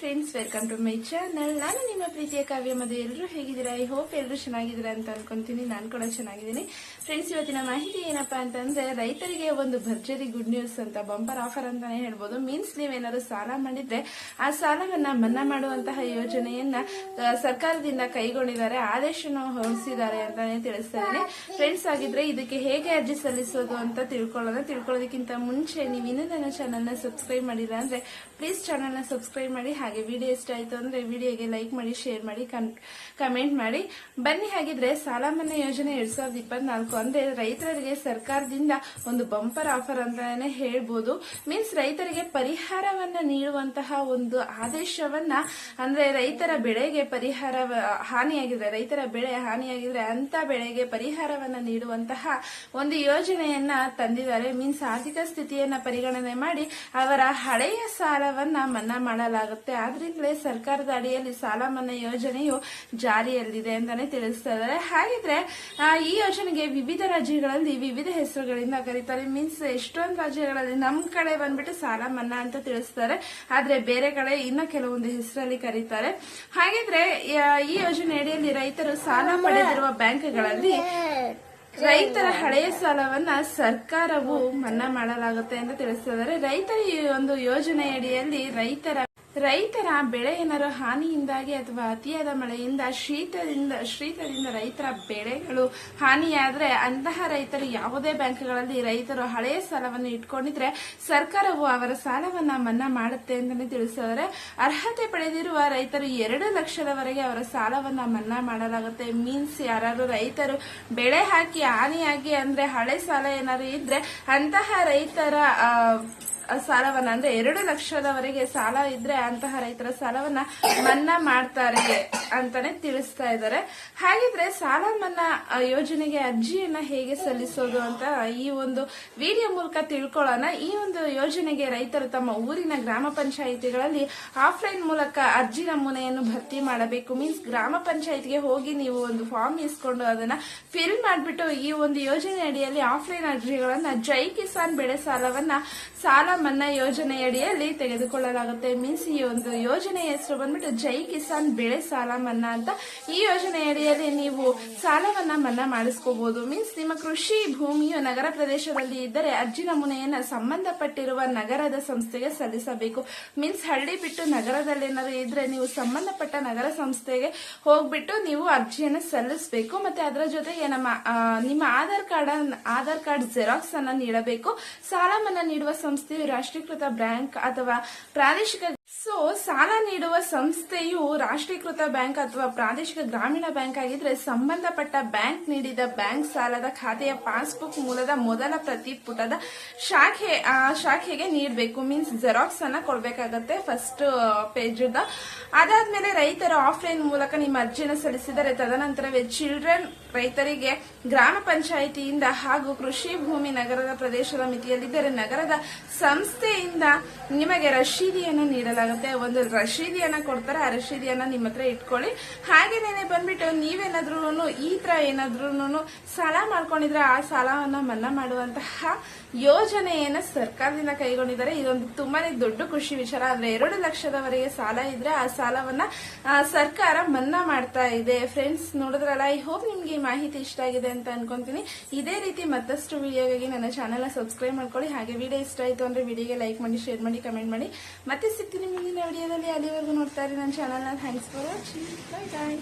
Friends welcome to my channel ನಾನು ನಿಮ್ಮ ಪ್ರೀತಿಯ ಕಾವ್ಯ ಮದುವೆ ಎಲ್ಲರೂ ಹೇಗಿದ್ದೀರಾ? ಐ ಹೋಪ್ ಎಲ್ಲರೂ ಚೆನ್ನಾಗಿದ್ದೀರಾ ಅಂತ ಅನ್ಕೊಂತೀನಿ. ನಾನು ಕೂಡ ಚೆನ್ನಾಗಿದ್ದೀನಿ. ಫ್ರೆಂಡ್ಸ್ ಇವತ್ತಿನ ಮಾಹಿತಿ ಏನಪ್ಪಾ ಅಂತಂದ್ರೆ, ರೈತರಿಗೆ ಒಂದು ಭರ್ಜರಿ ಗುಡ್ ನ್ಯೂಸ್ ಅಂತ ಬಂಪರ್ ಆಫರ್ ಅಂತಾನೆ ಹೇಳ್ಬೋದು. ಮೀನ್ಸ್ ನೀವೇನಾದ್ರು ಸಾಲ ಮಾಡಿದ್ರೆ, ಆ ಸಾಲವನ್ನ ಮನ್ನಾ ಮಾಡುವಂತಹ ಯೋಜನೆಯನ್ನ ಸರ್ಕಾರದಿಂದ ಕೈಗೊಂಡಿದ್ದಾರೆ. ಆದೇಶನ ಹೊರಡಿಸಿದ್ದಾರೆ ಅಂತಾನೆ ತಿಳಿಸ್ತಾ ಇದ್ದೀನಿ. ಫ್ರೆಂಡ್ಸ್ ಆಗಿದ್ರೆ ಇದಕ್ಕೆ ಹೇಗೆ ಅರ್ಜಿ ಸಲ್ಲಿಸೋದು ಅಂತ ತಿಳ್ಕೊಳ್ಳೋಣ. ತಿಳ್ಕೊಳ್ಳೋದಕ್ಕಿಂತ ಮುಂಚೆ ನೀವು ಇನ್ನೂ ನನ್ನ ಚಾನಲ್ನ ಸಬ್ಸ್ಕ್ರೈಬ್ ಮಾಡಿಲ್ಲ ಅಂದ್ರೆ ಪ್ಲೀಸ್ ಚಾನಲ್ನ ಸಬ್ಸ್ಕ್ರೈಬ್ ಮಾಡಿ. ಹಾಗೆ ವಿಡಿಯೋ ಇಷ್ಟ ಆಯ್ತು ಅಂದ್ರೆ ವಿಡಿಯೋಗೆ ಲೈಕ್ ಮಾಡಿ ಶೇರ್ ಮಾಡಿ ಕಮೆಂಟ್ ಮಾಡಿ. ಬನ್ನಿ ಹಾಗಿದ್ರೆ ಸಾಲ ಮನ್ನಾ ಯೋಜನೆ ಎರಡ್ ಸಾವಿರದ ಇಪ್ಪತ್ನಾಲ್ಕು ಅಂದ್ರೆ ರೈತರಿಗೆ ಸರ್ಕಾರದಿಂದ ಒಂದು ಬಂಪರ್ ಆಫರ್ ಅಂತಾನೆ ಹೇಳ್ಬೋದು. ಮೀನ್ಸ್ ರೈತರಿಗೆ ಪರಿಹಾರವನ್ನ ನೀಡುವಂತಹ ಒಂದು ಆದೇಶವನ್ನ ಅಂದ್ರೆ ರೈತರ ಬೆಳೆಗೆ ಪರಿಹಾರ ಹಾನಿಯಾಗಿದ್ರೆ ರೈತರ ಬೆಳೆ ಹಾನಿಯಾಗಿದ್ರೆ ಅಂತ ಬೆಳೆಗೆ ಪರಿಹಾರವನ್ನ ನೀಡುವಂತಹ ಒಂದು ಯೋಜನೆಯನ್ನ ತಂದಿದ್ದಾರೆ. ಮೀನ್ಸ್ ಆರ್ಥಿಕ ಸ್ಥಿತಿಯನ್ನ ಪರಿಗಣನೆ ಮಾಡಿ ಅವರ ಹಳೆಯ ಸಾಲವನ್ನ ಮನ್ನಾ ಮಾಡಲಾಗುತ್ತೆ. ಆದ್ರಿಂದಲೇ ಸರ್ಕಾರದ ಅಡಿಯಲ್ಲಿ ಸಾಲ ಮನ್ನಾ ಯೋಜನೆಯು ಜಾರಿಯಲ್ಲಿದೆ ಅಂತಾನೆ ತಿಳಿಸ್ತಾ ಇದ್ದಾರೆ. ಹಾಗಿದ್ರೆ ಈ ಯೋಜನೆಗೆ ವಿವಿಧ ರಾಜ್ಯಗಳಲ್ಲಿ ವಿವಿಧ ಹೆಸರುಗಳಿಂದ ಕರೀತಾರೆ. ಮೀನ್ಸ್ ಎಷ್ಟೊಂದು ರಾಜ್ಯಗಳಲ್ಲಿ ನಮ್ ಕಡೆ ಬಂದ್ಬಿಟ್ಟು ಸಾಲ ಮನ್ನಾ ಅಂತ ತಿಳಿಸ್ತಾರೆ. ಆದ್ರೆ ಬೇರೆ ಕಡೆ ಇನ್ನ ಕೆಲವೊಂದು ಹೆಸರಲ್ಲಿ ಕರೀತಾರೆ. ಹಾಗಿದ್ರೆ ಈ ಯೋಜನೆ ಅಡಿಯಲ್ಲಿ ರೈತರು ಸಾಲ ಪಡೆದಿರುವ ಬ್ಯಾಂಕ್ಗಳಲ್ಲಿ ರೈತರ ಹಳೆಯ ಸಾಲವನ್ನ ಸರ್ಕಾರವು ಮನ್ನಾ ಮಾಡಲಾಗುತ್ತೆ ಅಂತ ತಿಳಿಸ್ತಾ ಇದ್ದಾರೆ. ರೈತರ ಈ ಒಂದು ಯೋಜನೆಯಡಿಯಲ್ಲಿ ರೈತರ ರೈತರ ಬೆಳೆ ಏನಾರು ಹಾನಿಯಿಂದಾಗಿ ಅಥವಾ ಅತಿಯಾದ ಮಳೆಯಿಂದ, ಶೀತದಿಂದ ಶೀತದಿಂದ ರೈತರ ಬೆಳೆಗಳು ಹಾನಿಯಾದರೆ ಅಂತಹ ರೈತರು ಯಾವುದೇ ಬ್ಯಾಂಕ್ಗಳಲ್ಲಿ ರೈತರು ಹಳೆಯ ಸಾಲವನ್ನು ಇಟ್ಕೊಂಡಿದ್ರೆ ಸರ್ಕಾರವು ಅವರ ಸಾಲವನ್ನ ಮನ್ನಾ ಮಾಡುತ್ತೆ ಅಂತಾನೆ ತಿಳಿಸಿದರೆ ಅರ್ಹತೆ ಪಡೆದಿರುವ ರೈತರು ಎರಡು ಲಕ್ಷದವರೆಗೆ ಅವರ ಸಾಲವನ್ನ ಮನ್ನಾ ಮಾಡಲಾಗುತ್ತೆ. ಮೀನ್ಸ್ ಯಾರು ರೈತರು ಬೆಳೆ ಹಾಕಿ ಹಾನಿಯಾಗಿ ಅಂದ್ರೆ ಹಳೆ ಸಾಲ ಏನಾದ್ರು ಇದ್ರೆ ಅಂತಹ ರೈತರ ಸಾಲವನ್ನ ಅಂದ್ರೆ ಎರಡು ಲಕ್ಷದವರೆಗೆ ಸಾಲ ಇದ್ರೆ ಅಂತಹ ರೈತರ ಸಾಲವನ್ನ ಮನ್ನಾ ಮಾಡ್ತಾರೆ. ಅಂತಾನೆ ತಿಳಿಸ್ತಾ ಇದ್ದಾರೆ. ಹಾಗಿದ್ರೆ ಸಾಲ ಮನ್ನಾ ಯೋಜನೆಗೆ ಅರ್ಜಿಯನ್ನ ಹೇಗೆ ಸಲ್ಲಿಸೋದು ಅಂತ ಈ ಒಂದು ವಿಡಿಯೋ ಮೂಲಕ ತಿಳ್ಕೊಳ್ಳೋಣ. ಈ ಒಂದು ಯೋಜನೆಗೆ ರೈತರು ತಮ್ಮ ಊರಿನ ಗ್ರಾಮ ಪಂಚಾಯಿತಿಗಳಲ್ಲಿ ಆಫ್ಲೈನ್ ಮೂಲಕ ಅರ್ಜಿ ನಮೂನೆಯನ್ನು ಭರ್ತಿ ಮಾಡಬೇಕು. ಮೀನ್ಸ್ ಗ್ರಾಮ ಪಂಚಾಯತ್ಗೆ ಹೋಗಿ ನೀವು ಒಂದು ಫಾರ್ಮ್ ಇಸ್ಕೊಂಡು ಅದನ್ನ ಫಿಲ್ ಮಾಡಿಬಿಟ್ಟು ಈ ಒಂದು ಯೋಜನೆ ಅಡಿಯಲ್ಲಿ ಆಫ್ಲೈನ್ ಅರ್ಜಿಗಳನ್ನ ಜೈ ಕಿಸಾನ್ ಬೆಳೆ ಸಾಲವನ್ನ ಸಾಲ ಮನ್ನಾ ಯೋಜನೆಯಡಿಯಲ್ಲಿ ತೆಗೆದುಕೊಳ್ಳಲಾಗುತ್ತೆ. ಮೀನ್ಸ್ ಈ ಒಂದು ಯೋಜನೆಯ ಹೆಸರು ಬಂದ್ಬಿಟ್ಟು ಜೈ ಕಿಸಾನ್ ಬೆಳೆ ಸಾಲ ಮನ್ನಾ ಅಂತ ಈ ಯೋಜನೆಯಡಿಯಲ್ಲಿ ನೀವು ಸಾಲವನ್ನ ಮನ್ನಾ ಮಾಡಿಸ್ಕೋಬಹುದು ಮೀನ್ಸ್ ನಿಮ್ಮ ಕೃಷಿ ಭೂಮಿಯು ನಗರ ಪ್ರದೇಶದಲ್ಲಿ ಇದ್ದರೆ ಅರ್ಜಿ ನಮೂನೆಯನ್ನ ಸಂಬಂಧಪಟ್ಟಿರುವ ನಗರದ ಸಂಸ್ಥೆಗೆ ಸಲ್ಲಿಸಬೇಕು. ಮೀನ್ಸ್ ಹಳ್ಳಿ ಬಿಟ್ಟು ನಗರದಲ್ಲಿ ಏನಾದ್ರು ಇದ್ರೆ ನೀವು ಸಂಬಂಧಪಟ್ಟ ನಗರ ಸಂಸ್ಥೆಗೆ ಹೋಗ್ಬಿಟ್ಟು ನೀವು ಅರ್ಜಿಯನ್ನು ಸಲ್ಲಿಸಬೇಕು. ಮತ್ತೆ ಅದರ ಜೊತೆಗೆ ನಮ್ಮ ನಿಮ್ಮ Aadhaar card Aadhaar card xerox ಅನ್ನ ನೀಡಬೇಕು. ಸಾಲ ಮನ್ನಾ ನೀಡುವ ಸಂಸ್ಥೆಯು ರಾಷ್ಟ್ರೀಕೃತ ಬ್ಯಾಂಕ್ ಅಥವಾ ಪ್ರಾದೇಶಿಕ ಸೊ ಸಾಲ ನೀಡುವ ಸಂಸ್ಥೆಯು ರಾಷ್ಟ್ರೀಕೃತ ಬ್ಯಾಂಕ್ ಅಥವಾ ಪ್ರಾದೇಶಿಕ ಗ್ರಾಮೀಣ ಬ್ಯಾಂಕ್ ಆಗಿದ್ರೆ ಸಂಬಂಧಪಟ್ಟ ಬ್ಯಾಂಕ್ ನೀಡಿದ ಬ್ಯಾಂಕ್ ಸಾಲದ ಖಾತೆಯ ಪಾಸ್ಬುಕ್ ಮೂಲದ ಮೊದಲ ಪ್ರತಿ ಪುಟದ ಶಾಖೆ ಶಾಖೆಗೆ ನೀಡಬೇಕು. ಮೀನ್ಸ್ ಜೆರಾಕ್ಸ್ ಅನ್ನ ಕೊಡ್ಬೇಕಾಗತ್ತೆ ಫಸ್ಟ್ ಪೇಜ್ ಅದಾದ್ಮೇಲೆ ರೈತರು ಆಫ್ಲೈನ್ ಮೂಲಕ ನಿಮ್ಮ ಅರ್ಜಿಯನ್ನು ಸಲ್ಲಿಸಿದರೆ ತದನಂತರವೇ ಚಿಲ್ಡ್ರನ್ ರೈತರಿಗೆ ಗ್ರಾಮ ಪಂಚಾಯಿತಿಯಿಂದ ಹಾಗೂ ಕೃಷಿ ಭೂಮಿ ನಗರದ ಪ್ರದೇಶದ ಮಿತಿಯಲ್ಲಿದ್ದರೆ ನಗರದ ಸಂಸ್ಥೆಯಿಂದ ನಿಮಗೆ ರಶೀದಿಯನ್ನು ನೀಡಲಾಗುತ್ತೆ ಒಂದು ರಶೀದಿಯನ್ನ ಕೊಡ್ತಾರೆ, ಆ ರಶೀದಿಯನ್ನ ನಿಮ್ಮ ಹತ್ರ ಇಟ್ಕೊಳ್ಳಿ. ಹಾಗೇನೇನೆ ಬಂದ್ಬಿಟ್ಟು ನೀವೇನಾದ್ರೂ ಈ ತರ ಏನಾದ್ರೂ ಸಾಲ ಮಾಡ್ಕೊಂಡಿದ್ರೆ ಆ ಸಾಲವನ್ನ ಮನ್ನಾ ಮಾಡುವಂತಹ ಯೋಜನೆಯನ್ನ ಸರ್ಕಾರದಿಂದ ಕೈಗೊಂಡಿದ್ದಾರೆ. ಇದೊಂದು ತುಂಬಾನೇ ದೊಡ್ಡ ಖುಷಿ ವಿಚಾರ. ಅಂದ್ರೆ ಎರಡು ಲಕ್ಷದವರೆಗೆ ಸಾಲ ಇದ್ರೆ ಆ ಸಾಲವನ್ನ ಸರ್ಕಾರ ಮನ್ನಾ ಮಾಡ್ತಾ ಇದೆ. ಫ್ರೆಂಡ್ಸ್, ನೋಡಿದ್ರಲ್ಲ, ಐ ಹೋಪ್ ನಿಮ್ಗೆ ಈ ಮಾಹಿತಿ ಇಷ್ಟ ಆಗಿದೆ ಅಂತ ಅನ್ಕೊಂತೀನಿ. ಇದೇ ರೀತಿ ಮತ್ತಷ್ಟು ವಿಡಿಯೋಗಾಗಿ ನನ್ನ ಚಾನೆಲ್ ಸಬ್ಸ್ಕ್ರೈಬ್ ಮಾಡ್ಕೊಳ್ಳಿ. ಹಾಗೆ ವಿಡಿಯೋ ಇಷ್ಟ ಆಯ್ತು ಅಂದ್ರೆ ವಿಡಿಯೋಗೆ ಲೈಕ್ ಮಾಡಿ ಶೇರ್ ಮಾಡಿ ಕಮೆಂಟ್ ಮಾಡಿ. ಮತ್ತೆ ಸಿಗ್ತೀನಿ. ಮುಂದಿನ ವಿಡಿಯೋದಲ್ಲಿ ಅಲ್ಲಿವರೆಗೂ ನೋಡ್ತಾ ಇರಿ ನನ್ನ ಚಾನಲ್ನ thanks for watching bye bye